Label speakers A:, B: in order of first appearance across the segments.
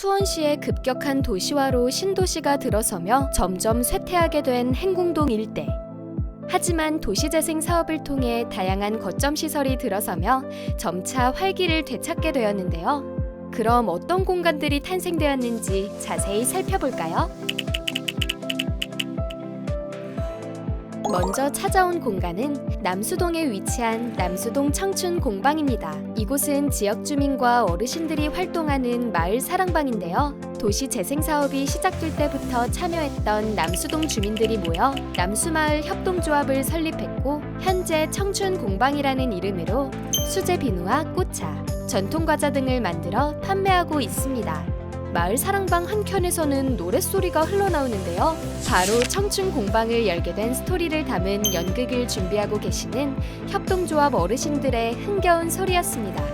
A: 수원시의 급격한 도시화로 신도시가 들어서며 점점 쇠퇴하게 된 행궁동 일대. 하지만 도시재생 사업을 통해 다양한 거점 시설이 들어서며 점차 활기를 되찾게 되었는데요. 그럼 어떤 공간들이 탄생되었는지 자세히 살펴볼까요? 먼저 찾아온 공간은 남수동에 위치한 남수동 청춘 공방입니다. 이곳은 지역 주민과 어르신들이 활동하는 마을 사랑방인데요. 도시 재생 사업이 시작될 때부터 참여했던 남수동 주민들이 모여 남수마을 협동조합을 설립했고 현재 청춘 공방이라는 이름으로 수제 비누와 꽃차, 전통 과자 등을 만들어 판매하고 있습니다. 마을 사랑방 한켠에서는 노랫소리가 흘러나오는데요. 바로 청춘 공방을 열게 된 스토리를 담은 연극을 준비하고 계시는 협동조합 어르신들의 흥겨운 소리였습니다.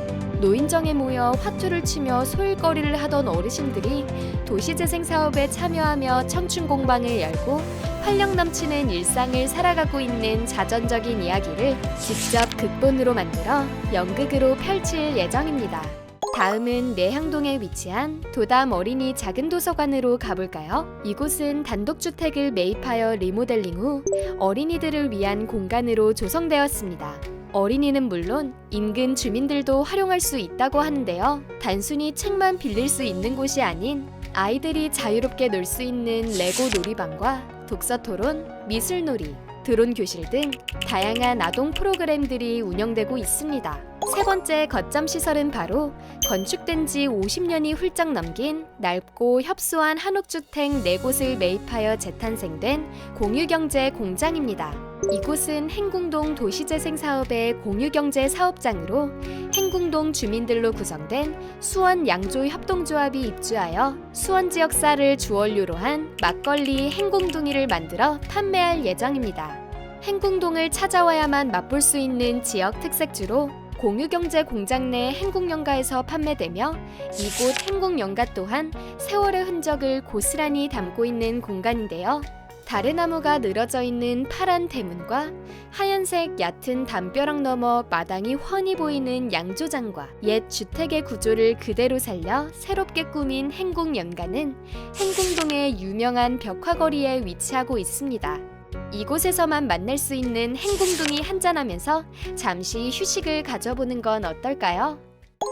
A: 노인정에 모여 화투를 치며 소일거리를 하던 어르신들이 도시재생 사업에 참여하며 청춘 공방을 열고 활력 넘치는 일상을 살아가고 있는 자전적인 이야기를 직접 극본으로 만들어 연극으로 펼칠 예정입니다. 다음은 내향동에 위치한 도담 어린이 작은 도서관으로 가볼까요? 이곳은 단독주택을 매입하여 리모델링 후 어린이들을 위한 공간으로 조성되었습니다. 어린이는 물론 인근 주민들도 활용할 수 있다고 하는데요. 단순히 책만 빌릴 수 있는 곳이 아닌 아이들이 자유롭게 놀 수 있는 레고 놀이방과 독서 토론, 미술 놀이, 드론 교실 등 다양한 아동 프로그램들이 운영되고 있습니다. 세 번째 거점 시설은 바로 건축된 지 50년이 훌쩍 넘긴 넓고 협소한 한옥주택 4곳을 매입하여 재탄생된 공유경제 공장입니다. 이곳은 행궁동 도시재생 사업의 공유경제 사업장으로 행궁동 주민들로 구성된 수원 양조 협동조합이 입주하여 수원 지역 쌀을 주원료로 한 막걸리 행궁둥이를 만들어 판매할 예정입니다. 행궁동을 찾아와야만 맛볼 수 있는 지역 특색주로 공유경제 공장 내 행궁연가에서 판매되며 이곳 행궁연가 또한 세월의 흔적을 고스란히 담고 있는 공간인데요. 다래나무가 늘어져 있는 파란 대문과 하얀색 얕은 담벼락 너머 마당이 훤히 보이는 양조장과 옛 주택의 구조를 그대로 살려 새롭게 꾸민 행궁연가는 행궁동의 유명한 벽화거리에 위치하고 있습니다. 이곳에서만 만날 수 있는 행궁둥이 한잔하면서 잠시 휴식을 가져보는 건 어떨까요?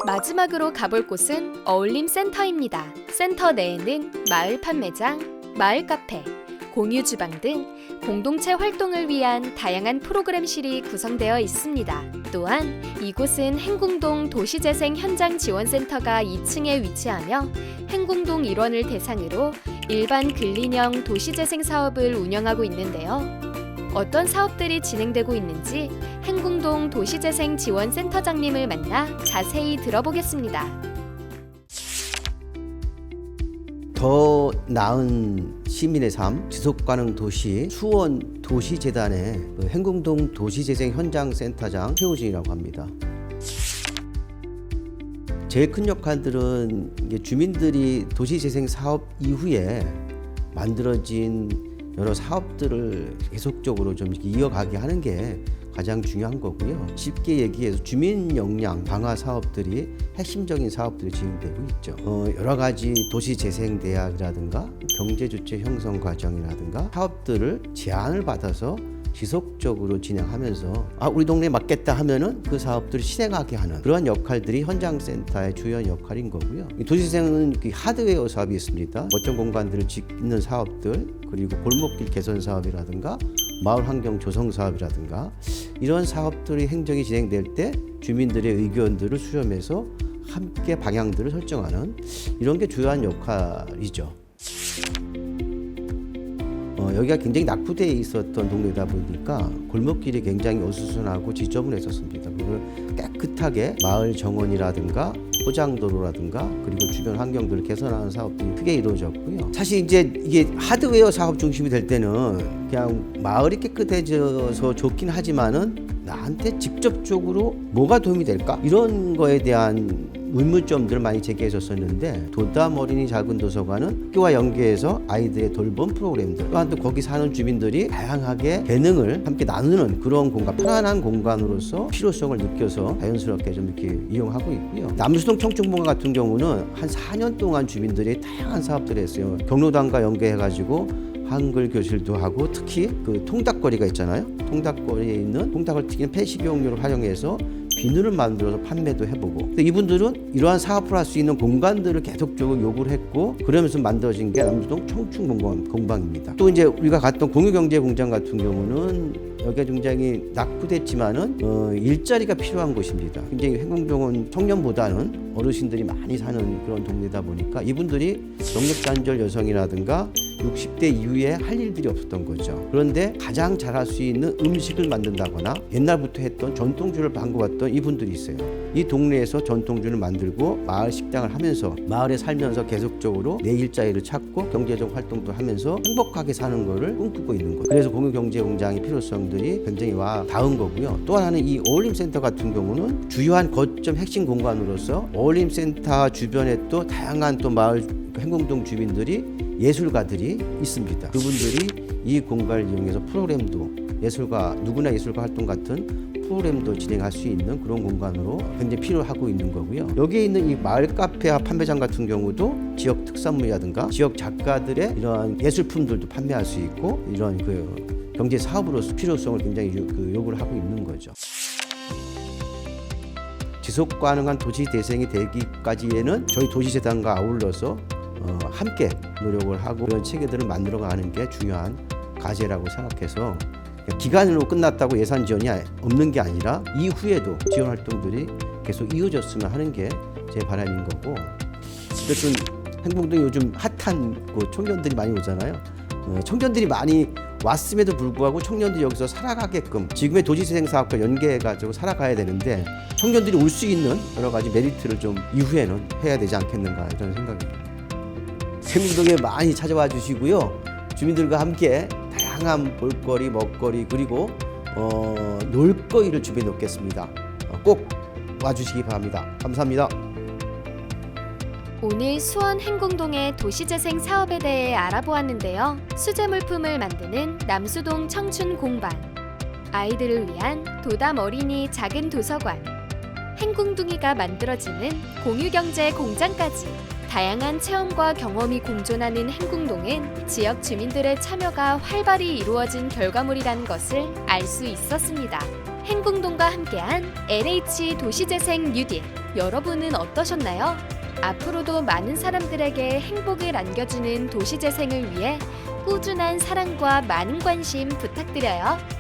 A: 마지막으로 가볼 곳은 어울림 센터입니다. 센터 내에는 마을 판매장, 마을 카페, 공유 주방 등 공동체 활동을 위한 다양한 프로그램실이 구성되어 있습니다. 또한 이곳은 행궁동 도시재생 현장 지원센터가 2층에 위치하며 행궁동 일원을 대상으로 일반 근린형 도시재생 사업을 운영하고 있는데요. 어떤 사업들이 진행되고 있는지 행궁동 도시재생 지원센터장님을 만나 자세히 들어보겠습니다.
B: 더 나은 시민의 삶, 지속가능 도시 수원 도시재단의 그 행궁동 도시재생 현장센터장 최우진이라고 합니다. 제일 큰 역할들은 주민들이 도시재생 사업 이후에 만들어진 여러 사업들을 계속적으로 좀 이어가게 하는 게 가장 중요한 거고요. 쉽게 얘기해서 주민 역량 강화 사업들이 핵심적인 사업들이 진행되고 있죠. 어, 여러 가지 도시 재생 대학이라든가 경제 주체 형성 과정이라든가 사업들을 제안을 받아서 지속적으로 진행하면서 아 우리 동네에 맞겠다 하면은 그 사업들을 실행하게 하는 그러한 역할들이 현장센터의 주요 역할인 거고요. 그 하드웨어 사업이 있습니다. 거점 공간들을 짓는 사업들 그리고 골목길 개선 사업이라든가 마을 환경 조성 사업이라든가 이런 사업들이 행정이 진행될 때 주민들의 의견들을 수렴해서 함께 방향들을 설정하는 이런 게 주요한 역할이죠. 어, 여기가 굉장히 낙후되어 있었던 동네다 보니까 골목길이 굉장히 어수선하고 지저분했었습니다. 그걸 깨끗하게 마을 정원이라든가 포장도로라든가 그리고 주변 환경들을 개선하는 사업들이 크게 이루어졌고요. 사실 이제 이게 하드웨어 사업 중심이 될 때는 그냥 마을이 깨끗해져서 좋긴 하지만은 나한테 직접적으로 뭐가 도움이 될까 이런 거에 대한 의문점들을 많이 제기했었었는데 도담 어린이 작은 도서관은 학교와 연계해서 아이들의 돌봄 프로그램들 또한 또 거기 사는 주민들이 다양하게 재능을 함께 나누는 그런 공간 편안한 공간으로서 필요성을 느껴서 자연스럽게 좀 이렇게 이용하고 있고요 남수동 청춘공원 같은 경우는 한 4년 동안 주민들이 다양한 사업들을 했어요 경로당과 연계해가지고 한글 교실도 하고 특히 그 통닭거리가 있잖아요. 통닭거리에 있는 통닭을 튀긴 폐식용유를 활용해서 비누를 만들어서 판매도 해보고 근데 이분들은 이러한 사업을 할 수 있는 공간들을 계속적으로 요구를 했고 그러면서 만들어진 게 남주동 청춘공원 공방입니다. 또 이제 우리가 갔던 공유경제공장 같은 경우는 여기가 굉장히 낙후됐지만은 어, 일자리가 필요한 곳입니다. 굉장히 행궁동은 청년보다는 어르신들이 많이 사는 그런 동네다 보니까 이분들이 영역단절 여성이라든가 60대 이후에 할 일들이 없었던 거죠. 그런데 가장 잘할 수 있는 음식을 만든다거나 옛날부터 했던 전통주를 반겨왔던 이분들이 있어요. 이 동네에서 전통주를 만들고 마을 식당을 하면서 마을에 살면서 계속적으로 내 일자리를 찾고 경제적 활동도 하면서 행복하게 사는 거를 꿈꾸고 있는 거예요. 그래서 공유경제공장의 필요성들이 굉장히 와 닿은 거고요. 또 하나는 이 어울림센터 같은 경우는 주요한 거점 핵심 공간으로서 어울림센터 주변에 또 다양한 또 마을 행궁동 주민들이 예술가들이 있습니다. 그분들이 이 공간을 이용해서 프로그램도 예술가 누구나 예술가 활동 같은 프로그램도 진행할 수 있는 그런 공간으로 굉장히 필요하고 있는 거고요. 여기에 있는 이 마을 카페와 판매장 같은 경우도 지역 특산물이라든가 지역 작가들의 이러한 예술품들도 판매할 수 있고 이런 그 경제 사업으로서 필요성을 굉장히 요, 그 요구를 하고 있는 거죠. 지속 가능한 도시 대생이 되기까지에는 저희 도시재단과 아울러서 어, 함께 노력을 하고 이런 체계들을 만들어 가는 게 중요한 과제라고 생각해서 기간으로 끝났다고 예산 지원이 아- 없는 게 아니라 이후에도 지원 활동들이 계속 이어졌으면 하는 게 제 바람인 거고 어쨌든 행복동이 요즘 핫한 그 청년들이 많이 오잖아요. 어, 청년들이 많이 왔음에도 불구하고 청년들이 여기서 살아가게끔 지금의 도시재생 사업과 연계해가지고 살아가야 되는데 청년들이 올 수 있는 여러 가지 메리트를 좀 이후에는 해야 되지 않겠는가 이런 생각입니다. 행동에 많이 찾아와 주시고요. 주민들과 함께 다양한 볼거리, 먹거리 그리고 어, 놀거리를 준비해 놓겠습니다. 어, 꼭 와주시기 바랍니다. 감사합니다.
A: 오늘 수원 행궁동의 도시재생 사업에 대해 알아보았는데요. 수제물품을 만드는 남수동 청춘 공방, 아이들을 위한 도담 어린이 작은 도서관, 행궁둥이가 만들어지는 공유경제 공장까지 다양한 체험과 경험이 공존하는 행궁동은 지역 주민들의 참여가 활발히 이루어진 결과물이라는 것을 알 수 있었습니다. 행궁동과 함께한 LH 도시재생 뉴딜 여러분은 어떠셨나요? 앞으로도 많은 사람들에게 행복을 안겨주는 도시재생을 위해 꾸준한 사랑과 많은 관심 부탁드려요.